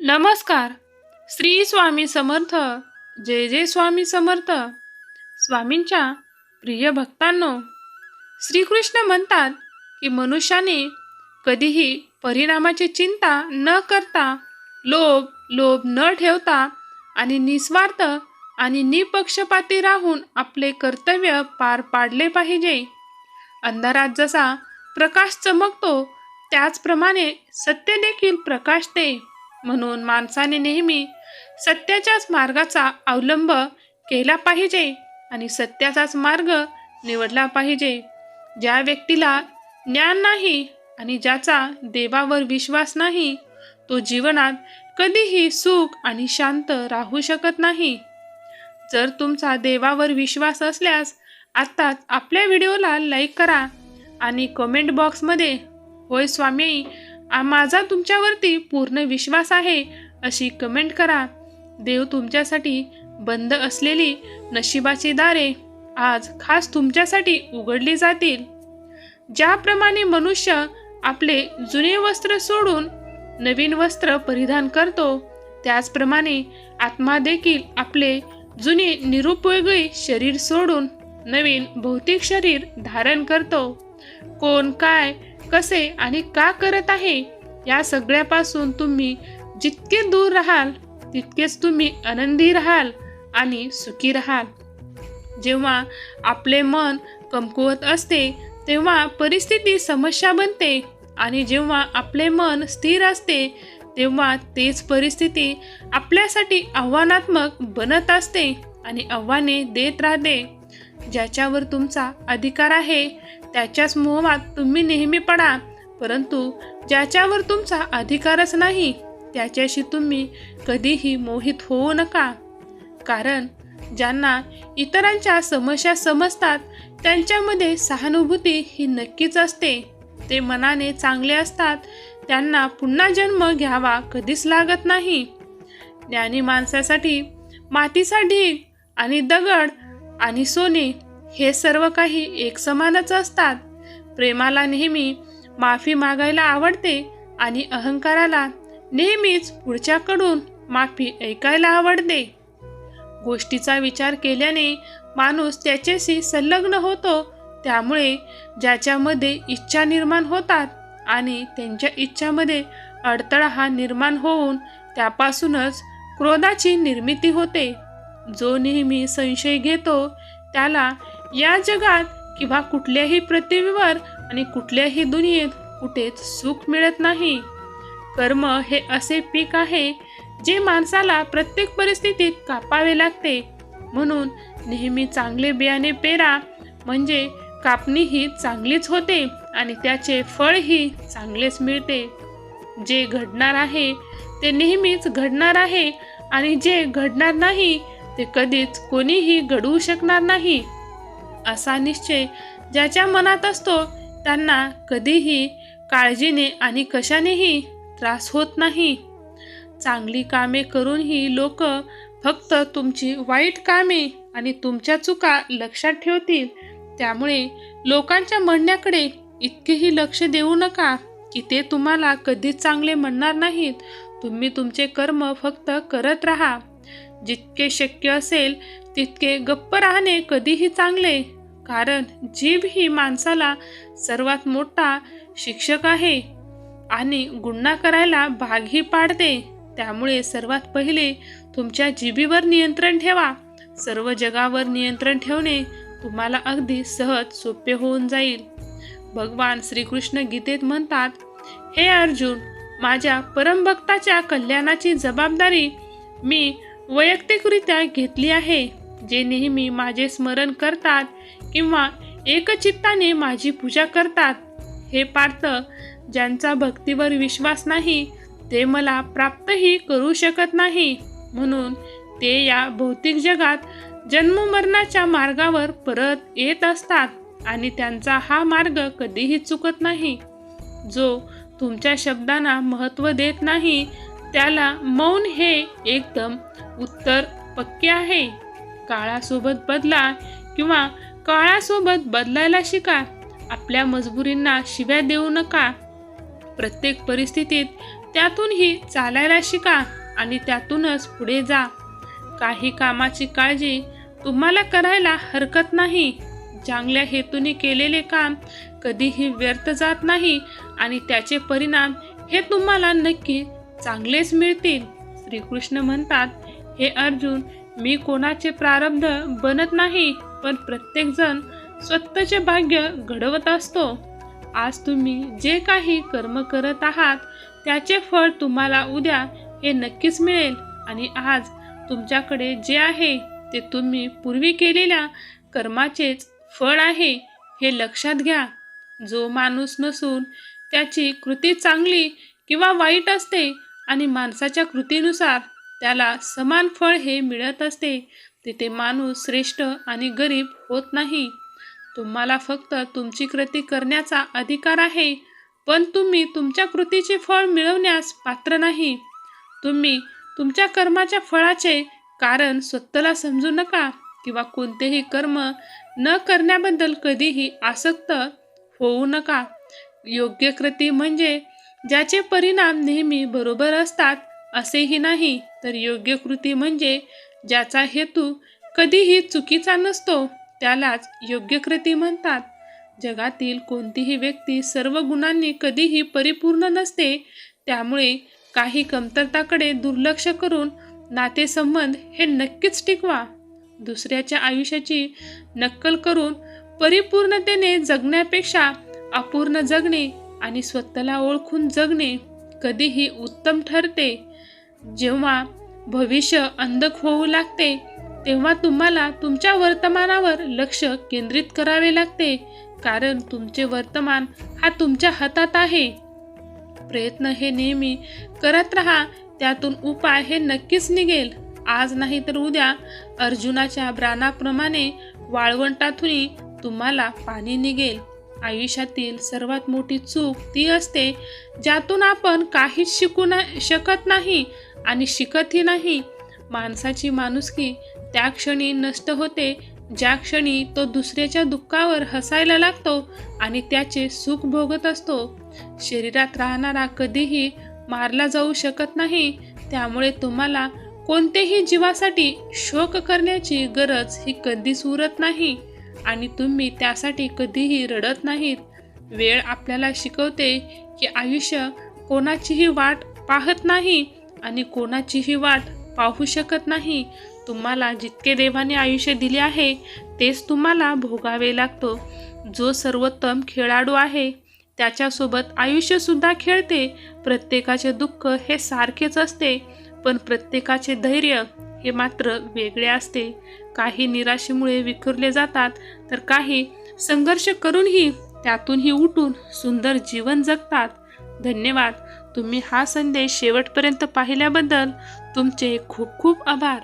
नमस्कार. श्री स्वामी समर्थ. जय जय स्वामी समर्थ. स्वामींच्या प्रिय भक्तांनो श्रीकृष्ण म्हणतात की मनुष्याने कधीही परिणामाची चिंता न करता लोभ लोभ न ठेवता आणि निस्वार्थ आणि निपक्षपाती राहून आपले कर्तव्य पार पाडले पाहिजे. अंधारात जसा प्रकाश चमकतो त्याचप्रमाणे सत्य देखील प्रकाशते. म्हणून माणसाने नेहमी सत्याच्याच मार्गाचा अवलंब केला पाहिजे आणि सत्याचाच मार्ग निवडला पाहिजे. ज्या व्यक्तीला ज्ञान नाही आणि ज्याचा देवावर विश्वास नाही तो जीवनात कधीही सुख आणि शांत राहू शकत नाही. जर तुमचा देवावर विश्वास असल्यास आत्ताच आपल्या व्हिडिओला लाईक करा आणि कमेंट बॉक्समध्ये होय स्वामी माझा तुमच्यावरती पूर्ण विश्वास आहे अशी कमेंट करा. देव तुमच्यासाठी बंद असलेली नशिबाची दारे आज खास तुमच्यासाठी उघडली जातील. ज्याप्रमाणे मनुष्य आपले जुने वस्त्र सोडून नवीन वस्त्र परिधान करतो त्याचप्रमाणे आत्मा देखील आपले जुने निरुपयोगी शरीर सोडून नवीन भौतिक शरीर धारण करतो. कोण काय कसे आणि का करत आहे? या सगळ्यापासून तुम्ही जितके दूर राहाल तितकेच तुम्ही आनंदी राहाल आणि सुखी राहाल. जेव्हा आपले मन कमकुवत असते तेव्हा परिस्थिती समस्या बनते आणि जेव्हा आपले मन स्थिर असते तेव्हा तेच परिस्थिती आपल्यासाठी आव्हानात्मक बनत असते आणि आव्हाने देत राहते. ज्याच्यावर तुमचा अधिकार आहे त्याच्याच मोहात तुम्ही नेहमी पडा परंतु ज्याच्यावर तुमचा अधिकारच नाही त्याच्याशी तुम्ही कधीही मोहित होऊ नका. कारण ज्यांना इतरांच्या समस्या समजतात त्यांच्यामध्ये सहानुभूती ही नक्कीच असते. ते मनाने चांगले असतात त्यांना पुन्हा जन्म घ्यावा कधीच लागत नाही. ज्ञानी माणसासाठी मातीचा ढीग आणि दगड आणि सोने हे सर्व काही एकसमानच असतात. प्रेमाला नेहमी माफी मागायला आवडते आणि अहंकाराला नेहमीच पुढच्याकडून माफी ऐकायला आवडते. गोष्टीचा विचार केल्याने माणूस त्याच्याशी संलग्न होतो त्यामुळे ज्याच्यामध्ये इच्छा निर्माण होतात आणि त्यांच्या इच्छामध्ये अडथळा हा निर्माण होऊन त्यापासूनच क्रोधाची निर्मिती होते. जो नेहमी संशय घेतो त्याला या जगात किंवा कुठल्याही पृथ्वीवर आणि कुठल्याही दुनियेत कुठेच सुख मिळत नाही. कर्म हे असे पीक आहे जे माणसाला प्रत्येक परिस्थितीत कापावे लागते. म्हणून नेहमी चांगले बियाणे पेरा म्हणजे कापणी ही चांगलीच होते आणि त्याचे फळही चांगलेच मिळते. जे घडणार आहे ते नेहमीच घडणार आहे आणि जे घडणार नाही ते कधीच कोणीही घडवू शकणार नाही. असा निश्चय ज्याच्या मनात असतो त्यांना कधीही काळजीने आणि कशानेही त्रास होत नाही. चांगली कामे करूनही लोक फक्त तुमची वाईट कामे आणि तुमच्या चुका लक्षात ठेवतील. त्यामुळे लोकांच्या म्हणण्याकडे इतकेही लक्ष देऊ नका की ते तुम्हाला कधीच चांगले म्हणणार नाहीत. तुम्ही तुमचे कर्म फक्त करत राहा. जितके शक्य असेल तितके गप्प राहणे कधीही चांगले. कारण जीभ ही माणसाला सर्वात मोठा शिक्षक आहे आणि गुन्हा करायला भागही पाडते. त्यामुळे सर्वात पहिले तुमच्या जिभीवर नियंत्रण ठेवा. सर्व जगावर नियंत्रण ठेवणे तुम्हाला अगदी सहज सोपे होऊन जाईल. भगवान श्रीकृष्ण गीतेत म्हणतात हे अर्जुन माझ्या परमभक्ताच्या कल्याणाची जबाबदारी मी वैयक्तिकरित्या घेतली आहे. जे नेहमी माझे स्मरण करतात किंवा एकचित्ताने माझी पूजा करतात हे पार्थ ज्यांचा भक्तीवर विश्वास नाही ते मला प्राप्तही करू शकत नाही. म्हणून ते या भौतिक जगात जन्ममरणाच्या मार्गावर परत येत असतात आणि त्यांचा हा मार्ग कधीही चुकत नाही. जो तुमच्या शब्दांना महत्त्व देत नाही त्याला मौन हे एकदम उत्तर पक्के आहे. काळासोबत बदला किंवा काळासोबत बदलायला शिका. आपल्या मजबुरींना शिव्या देऊ नका. प्रत्येक परिस्थितीत त्यातूनही चालायला शिका आणि त्यातूनच पुढे जा. काही कामाची काळजी तुम्हाला करायला हरकत नाही. चांगल्या हेतूने केलेले काम कधीही व्यर्थ जात नाही आणि त्याचे परिणाम हे तुम्हाला नक्की चांगलेच मिळतील. श्रीकृष्ण म्हणतात हे अर्जुन मी कोणाचे प्रारब्ध बनत नाही. पण प्रत्येकजण स्वतःचे भाग्य घडवत असतो. आज तुम्ही जे काही कर्म करत आहात त्याचे फळ तुम्हाला उद्या हे नक्कीच मिळेल. आणि आज तुमच्याकडे जे आहे ते तुम्ही पूर्वी केलेल्या कर्माचेच फळ आहे हे लक्षात घ्या. जो माणूस नसून त्याची कृती चांगली किंवा वाईट असते आणि माणसाच्या कृतीनुसार त्याला समान फळ हे मिळत असते तिथे माणूस श्रेष्ठ आणि गरीब होत नाही. तुम्हाला फक्त तुमची कृती करण्याचा अधिकार आहे पण तुम्ही तुमच्या कृतीचे फळ मिळवण्यास पात्र नाही. तुम्ही तुमच्या कर्माच्या फळाचे कारण स्वतःला समजू नका किंवा कोणतेही कर्म न करण्याबद्दल कधीही आसक्त होऊ नका. योग्य कृती म्हणजे ज्याचे परिणाम नेहमी बरोबर असतात असेही नाही तर योग्य कृती म्हणजे ज्याचा हेतू कधीही चुकीचा नसतो त्यालाच योग्य कृती म्हणतात. जगातील कोणतीही व्यक्ती सर्व गुणांनी कधीही परिपूर्ण नसते त्यामुळे काही कमतरताकडे दुर्लक्ष करून नातेसंबंध हे नक्कीच टिकवा. दुसऱ्याच्या आयुष्याची नक्कल करून परिपूर्णतेने जगण्यापेक्षा अपूर्ण जगणे आणि स्वतःला ओळखून जगणे कधीही उत्तम ठरते. जेव्हा भविष्य अंधक होऊ लागते तेव्हा तुम्हाला तुमच्या वर्तमानावर लक्ष केंद्रित करावे लागते कारण तुमचे वर्तमान हा तुमच्या हातात आहे. प्रयत्न हे नेहमी करत राहा त्यातून उपाय हे नक्कीच निघेल. आज नाही तर उद्या अर्जुनाच्या ब्राणाप्रमाणे वाळवंटातून तुम्हाला पाणी निघेल. आयुष्यातील सर्वात मोठी चूक ती असते ज्यातून आपण काहीच शिकू ना शकत नाही आणि शिकतही नाही. माणसाची माणुसकी त्या क्षणी नष्ट होते ज्या क्षणी तो दुसऱ्याच्या दुःखावर हसायला लागतो आणि त्याचे सुख भोगत असतो. शरीरात राहणारा कधीही मारला जाऊ शकत नाही त्यामुळे तुम्हाला कोणतेही जीवासाठी शोक करण्याची गरज ही कधीच उरत नाही आणि तुम्ही त्यासाठी कधीही रडत नाहीत. वेळ आपल्याला शिकवते की आयुष्य कोणाचीही वाट पाहत नाही आणि कोणाचीही वाट पाहू शकत नाही. तुम्हाला जितके देवाने आयुष्य दिले आहे तेच तुम्हाला भोगावे लागतो. जो सर्वोत्तम खेळाडू आहे त्याच्यासोबत आयुष्यसुद्धा खेळते. प्रत्येकाचे दुःख हे सारखेच असते पण प्रत्येकाचे धैर्य हे मात्र वेगळे असते. काही निराशेमुळे विखुरले जातात तर काही संघर्ष करूनही त्यातूनही उठून सुंदर जीवन जगतात. धन्यवाद. तुम्ही हा संदेश शेवटपर्यंत पाहिल्याबद्दल तुमचे खूप खूप आभार.